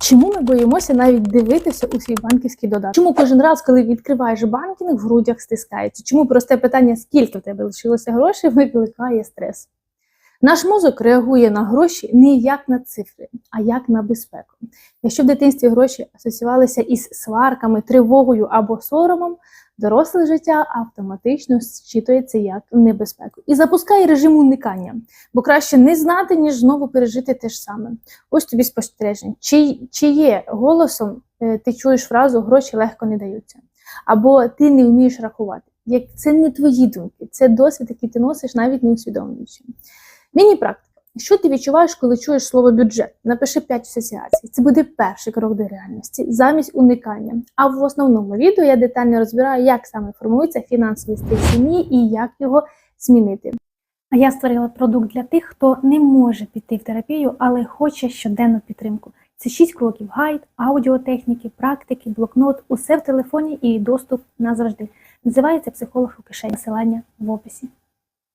Чому ми боїмося навіть дивитися у свій банківський додаток? Чому кожен раз, коли відкриваєш банкінг, в грудях стискається? Чому просте питання, скільки в тебе лишилося грошей, викликає стрес? Наш мозок реагує на гроші не як на цифри, а як на безпеку. Якщо в дитинстві гроші асоціювалися із сварками, тривогою або соромом, доросле життя автоматично зчитується як небезпеку і запускає режим уникання, бо краще не знати, ніж знову пережити те ж саме. Ось тобі спостереження. Чи, чи є голосом е, ти чуєш фразу гроші легко не даються, або ти не вмієш рахувати. Як це не твої думки, це досвід, який ти носиш, навіть не усвідомлюючи. Міні-практика. Що ти відчуваєш, коли чуєш слово бюджет? Напиши 5 асоціацій. Це буде перший крок до реальності, замість уникання. А в основному відео я детально розбираю, як саме формується фінансовий стиль сім'ї і як його змінити. А я створила продукт для тих, хто не може піти в терапію, але хоче щоденну підтримку. Це 6 кроків: гайд, аудіотехніки, практики, блокнот, усе в телефоні і доступ назавжди. Називається психолог у кишені. Посилання в описі.